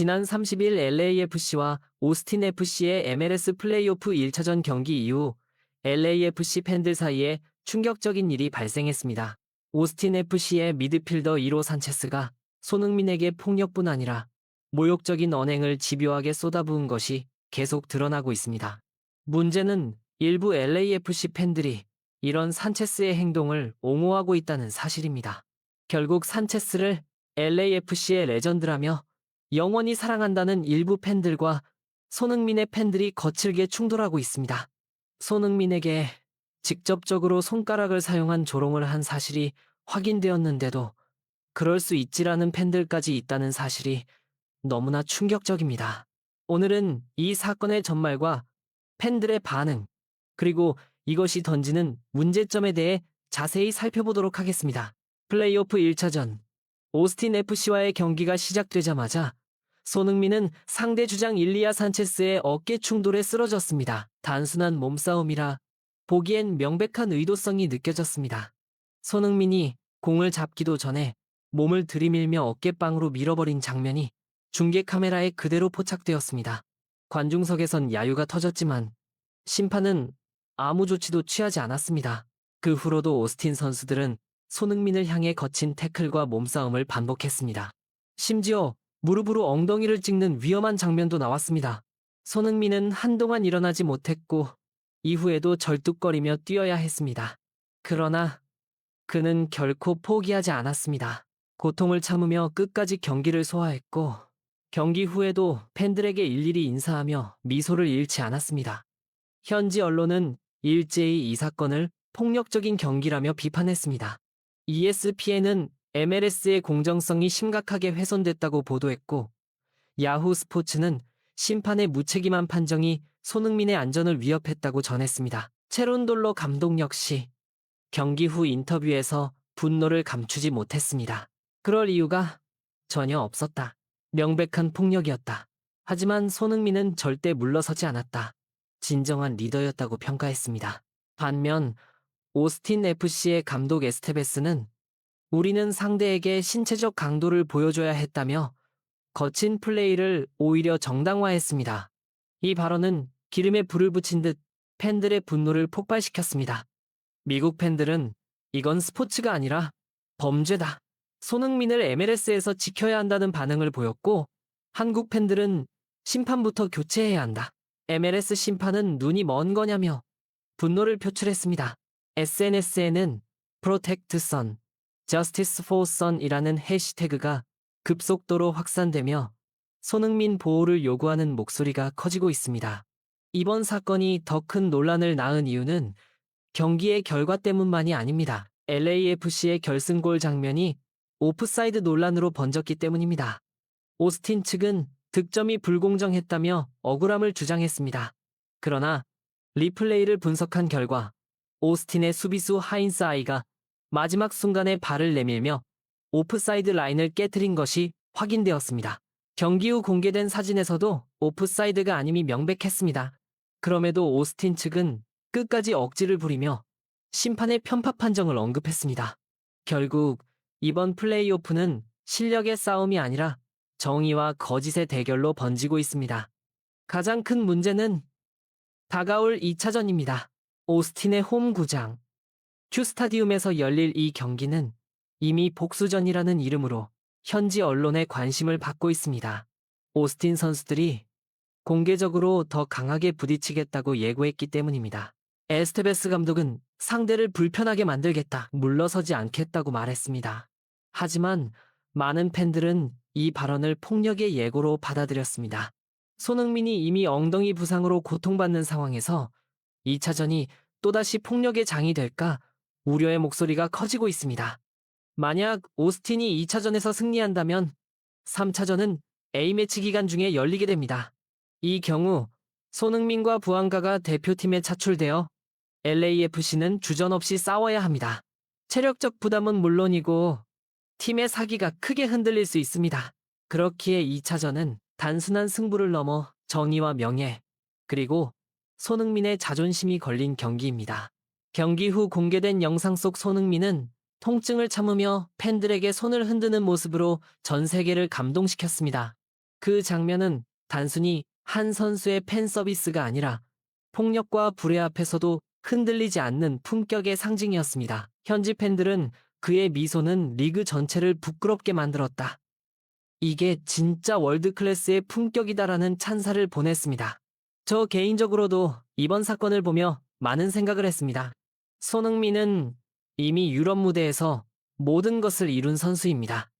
지난 30일 LAFC와 오스틴 FC의 MLS 플레이오프 1차전 경기 이후 LAFC 팬들 사이에 충격적인 일이 발생했습니다. 오스틴 FC의 미드필더 1호 산체스가 손흥민에게 폭력뿐 아니라 모욕적인 언행을 집요하게 쏟아부은 것이 계속 드러나고 있습니다. 문제는 일부 LAFC 팬들이 이런 산체스의 행동을 옹호하고 있다는 사실입니다. 결국 산체스를 LAFC의 레전드라며 영원히 사랑한다는 일부 팬들과 손흥민의 팬들이 거칠게 충돌하고 있습니다. 손흥민에게 직접적으로 손가락을 사용한 조롱을 한 사실이 확인되었는데도 그럴 수 있지라는 팬들까지 있다는 사실이 너무나 충격적입니다. 오늘은 이 사건의 전말과 팬들의 반응, 그리고 이것이 던지는 문제점에 대해 자세히 살펴보도록 하겠습니다. 플레이오프 1차전 오스틴 FC와의 경기가 시작되자마자 손흥민은 상대 주장 일리아 산체스의 어깨 충돌에 쓰러졌습니다. 단순한 몸싸움이라 보기엔 명백한 의도성이 느껴졌습니다. 손흥민이 공을 잡기도 전에 몸을 들이밀며 어깨빵으로 밀어버린 장면이 중계 카메라에 그대로 포착되었습니다. 관중석에선 야유가 터졌지만 심판은 아무 조치도 취하지 않았습니다. 그 후로도 오스틴 선수들은 손흥민을 향해 거친 태클과 몸싸움을 반복했습니다. 심지어 무릎으로 엉덩이를 찍는 위험한 장면도 나왔습니다. 손흥민은 한동안 일어나지 못했고 이후에도 절뚝거리며 뛰어야 했습니다. 그러나 그는 결코 포기하지 않았습니다. 고통을 참으며 끝까지 경기를 소화했고 경기 후에도 팬들에게 일일이 인사하며 미소를 잃지 않았습니다. 현지 언론은 일제히 이 사건을 폭력적인 경기라며 비판했습니다. ESPN은 MLS의 공정성이 심각하게 훼손됐다고 보도했고, 야후 스포츠는 심판의 무책임한 판정이 손흥민의 안전을 위협했다고 전했습니다. 체론돌로 감독 역시 경기 후 인터뷰에서 분노를 감추지 못했습니다. 그럴 이유가 전혀 없었다. 명백한 폭력이었다. 하지만 손흥민은 절대 물러서지 않았다. 진정한 리더였다고 평가했습니다. 반면 오스틴 FC의 감독 에스테베스는 우리는 상대에게 신체적 강도를 보여줘야 했다며 거친 플레이를 오히려 정당화했습니다. 이 발언은 기름에 불을 붙인 듯 팬들의 분노를 폭발시켰습니다. 미국 팬들은 이건 스포츠가 아니라 범죄다. 손흥민을 MLS에서 지켜야 한다는 반응을 보였고 한국 팬들은 심판부터 교체해야 한다. MLS 심판은 눈이 먼 거냐며 분노를 표출했습니다. SNS에는 Protect Son, Justice for Son이라는 해시태그가 급속도로 확산되며 손흥민 보호를 요구하는 목소리가 커지고 있습니다. 이번 사건이 더 큰 논란을 낳은 이유는 경기의 결과 때문만이 아닙니다. LAFC의 결승골 장면이 오프사이드 논란으로 번졌기 때문입니다. 오스틴 측은 득점이 불공정했다며 억울함을 주장했습니다. 그러나 리플레이를 분석한 결과 오스틴의 수비수 하인스 아이가 마지막 순간에 발을 내밀며 오프사이드 라인을 깨뜨린 것이 확인되었습니다. 경기 후 공개된 사진에서도 오프사이드가 아님이 명백했습니다. 그럼에도 오스틴 측은 끝까지 억지를 부리며 심판의 편파 판정을 언급했습니다. 결국 이번 플레이오프는 실력의 싸움이 아니라 정의와 거짓의 대결로 번지고 있습니다. 가장 큰 문제는 다가올 2차전입니다. 오스틴의 홈 구장. 큐 스타디움에서 열릴 이 경기는 이미 복수전이라는 이름으로 현지 언론의 관심을 받고 있습니다. 오스틴 선수들이 공개적으로 더 강하게 부딪히겠다고 예고했기 때문입니다. 에스테베스 감독은 상대를 불편하게 만들겠다, 물러서지 않겠다고 말했습니다. 하지만 많은 팬들은 이 발언을 폭력의 예고로 받아들였습니다. 손흥민이 이미 엉덩이 부상으로 고통받는 상황에서 2차전이 또다시 폭력의 장이 될까 우려의 목소리가 커지고 있습니다. 만약 오스틴이 2차전에서 승리한다면 3차전은 A매치 기간 중에 열리게 됩니다. 이 경우 손흥민과 부안가가 대표팀에 차출되어 LAFC는 주전 없이 싸워야 합니다. 체력적 부담은 물론이고 팀의 사기가 크게 흔들릴 수 있습니다. 그렇기에 2차전은 단순한 승부를 넘어 정의와 명예, 그리고 손흥민의 자존심이 걸린 경기입니다. 경기 후 공개된 영상 속 손흥민은 통증을 참으며 팬들에게 손을 흔드는 모습으로 전 세계를 감동시켰습니다. 그 장면은 단순히 한 선수의 팬 서비스가 아니라 폭력과 불의 앞에서도 흔들리지 않는 품격의 상징이었습니다. 현지 팬들은 그의 미소는 리그 전체를 부끄럽게 만들었다. 이게 진짜 월드 클래스의 품격이다라는 찬사를 보냈습니다. 저 개인적으로도 이번 사건을 보며 많은 생각을 했습니다. 손흥민은 이미 유럽 무대에서 모든 것을 이룬 선수입니다.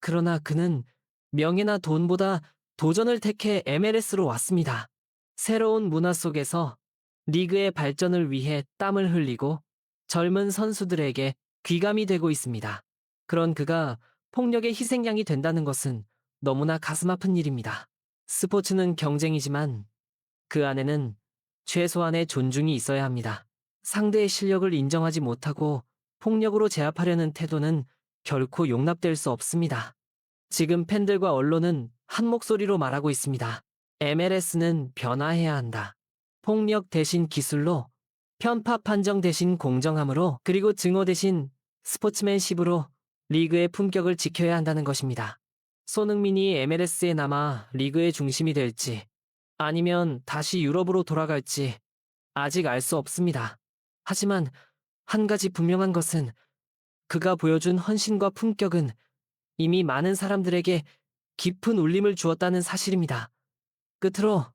그러나 그는 명예나 돈보다 도전을 택해 MLS로 왔습니다. 새로운 문화 속에서 리그의 발전을 위해 땀을 흘리고 젊은 선수들에게 귀감이 되고 있습니다. 그런 그가 폭력의 희생양이 된다는 것은 너무나 가슴 아픈 일입니다. 스포츠는 경쟁이지만 그 안에는 최소한의 존중이 있어야 합니다. 상대의 실력을 인정하지 못하고 폭력으로 제압하려는 태도는 결코 용납될 수 없습니다. 지금 팬들과 언론은 한 목소리로 말하고 있습니다. MLS는 변화해야 한다. 폭력 대신 기술로, 편파 판정 대신 공정함으로, 그리고 증오 대신 스포츠맨십으로 리그의 품격을 지켜야 한다는 것입니다. 손흥민이 MLS에 남아 리그의 중심이 될지, 아니면 다시 유럽으로 돌아갈지 아직 알 수 없습니다. 하지만 한 가지 분명한 것은 그가 보여준 헌신과 품격은 이미 많은 사람들에게 깊은 울림을 주었다는 사실입니다. 끝으로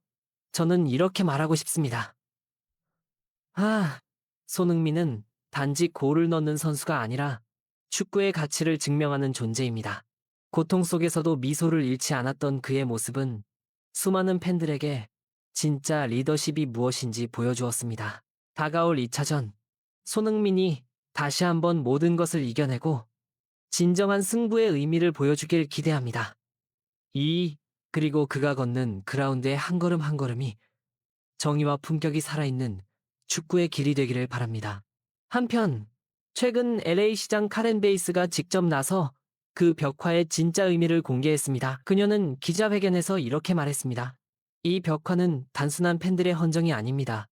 저는 이렇게 말하고 싶습니다. 아, 손흥민은 단지 골을 넣는 선수가 아니라 축구의 가치를 증명하는 존재입니다. 고통 속에서도 미소를 잃지 않았던 그의 모습은 수많은 팬들에게 진짜 리더십이 무엇인지 보여주었습니다. 다가올 2차전, 손흥민이 다시 한번 모든 것을 이겨내고 진정한 승부의 의미를 보여주길 기대합니다. 이, 그리고 그가 걷는 그라운드의 한 걸음 한 걸음이 정의와 품격이 살아있는 축구의 길이 되기를 바랍니다. 한편, 최근 LA 시장 카렌 베이스가 직접 나서 그 벽화의 진짜 의미를 공개했습니다. 그녀는 기자회견에서 이렇게 말했습니다. 이 벽화는 단순한 팬들의 헌정이 아닙니다.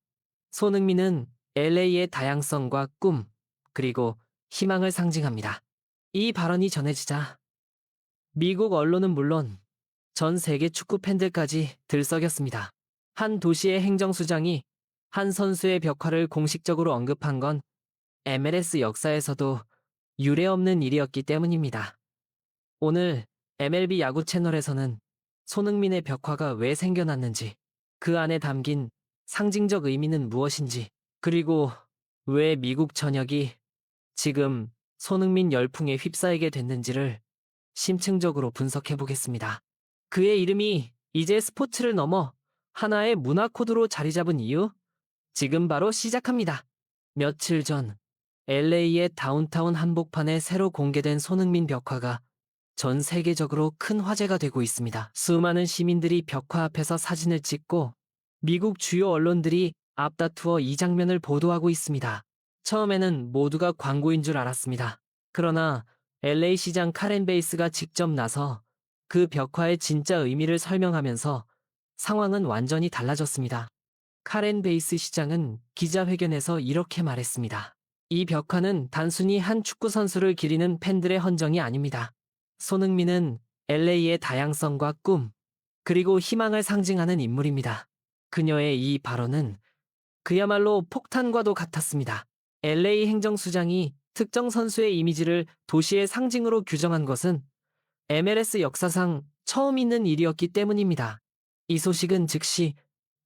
손흥민은 LA의 다양성과 꿈, 그리고 희망을 상징합니다. 이 발언이 전해지자 미국 언론은 물론 전 세계 축구 팬들까지 들썩였습니다. 한 도시의 행정수장이 한 선수의 벽화를 공식적으로 언급한 건 MLS 역사에서도 유례없는 일이었기 때문입니다. 오늘 MLB 야구 채널에서는 손흥민의 벽화가 왜 생겨났는지, 그 안에 담긴 상징적 의미는 무엇인지, 그리고 왜 미국 전역이 지금 손흥민 열풍에 휩싸이게 됐는지를 심층적으로 분석해 보겠습니다. 그의 이름이 이제 스포츠를 넘어 하나의 문화 코드로 자리 잡은 이유? 지금 바로 시작합니다. 며칠 전 LA의 다운타운 한복판에 새로 공개된 손흥민 벽화가 전 세계적으로 큰 화제가 되고 있습니다. 수많은 시민들이 벽화 앞에서 사진을 찍고 미국 주요 언론들이 앞다투어 이 장면을 보도하고 있습니다. 처음에는 모두가 광고인 줄 알았습니다. 그러나 LA 시장 카렌 베이스가 직접 나서 그 벽화의 진짜 의미를 설명하면서 상황은 완전히 달라졌습니다. 카렌 베이스 시장은 기자회견에서 이렇게 말했습니다. 이 벽화는 단순히 한 축구 선수를 기리는 팬들의 헌정이 아닙니다. 손흥민은 LA의 다양성과 꿈, 그리고 희망을 상징하는 인물입니다. 그녀의 이 발언은 그야말로 폭탄과도 같았습니다. LA 행정수장이 특정 선수의 이미지를 도시의 상징으로 규정한 것은 MLS 역사상 처음 있는 일이었기 때문입니다. 이 소식은 즉시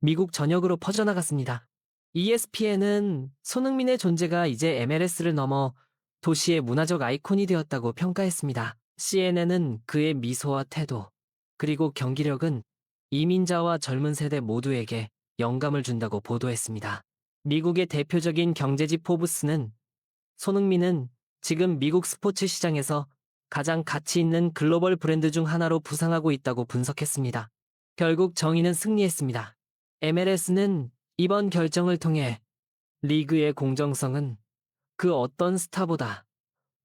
미국 전역으로 퍼져나갔습니다. ESPN은 손흥민의 존재가 이제 MLS를 넘어 도시의 문화적 아이콘이 되었다고 평가했습니다. CNN은 그의 미소와 태도, 그리고 경기력은 이민자와 젊은 세대 모두에게 영감을 준다고 보도했습니다. 미국의 대표적인 경제지 포브스는 손흥민은 지금 미국 스포츠 시장에서 가장 가치 있는 글로벌 브랜드 중 하나로 부상하고 있다고 분석했습니다. 결국 정의는 승리했습니다. MLS는 이번 결정을 통해 리그의 공정성은 그 어떤 스타보다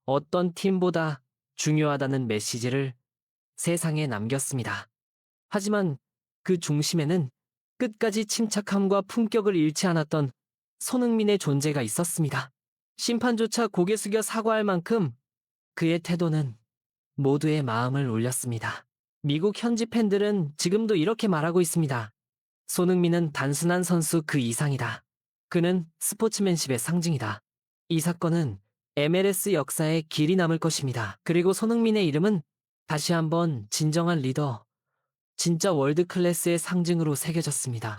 어떤 팀보다 중요하다는 메시지를 세상에 남겼습니다. 하지만 그 중심에는 끝까지 침착함과 품격을 잃지 않았던 손흥민의 존재가 있었습니다. 심판조차 고개 숙여 사과할 만큼 그의 태도는 모두의 마음을 울렸습니다. 미국 현지 팬들은 지금도 이렇게 말하고 있습니다. 손흥민은 단순한 선수 그 이상이다. 그는 스포츠맨십의 상징이다. 이 사건은 MLS 역사에 길이 남을 것입니다. 그리고 손흥민의 이름은 다시 한번 진정한 리더, 진짜 월드 클래스의 상징으로 새겨졌습니다.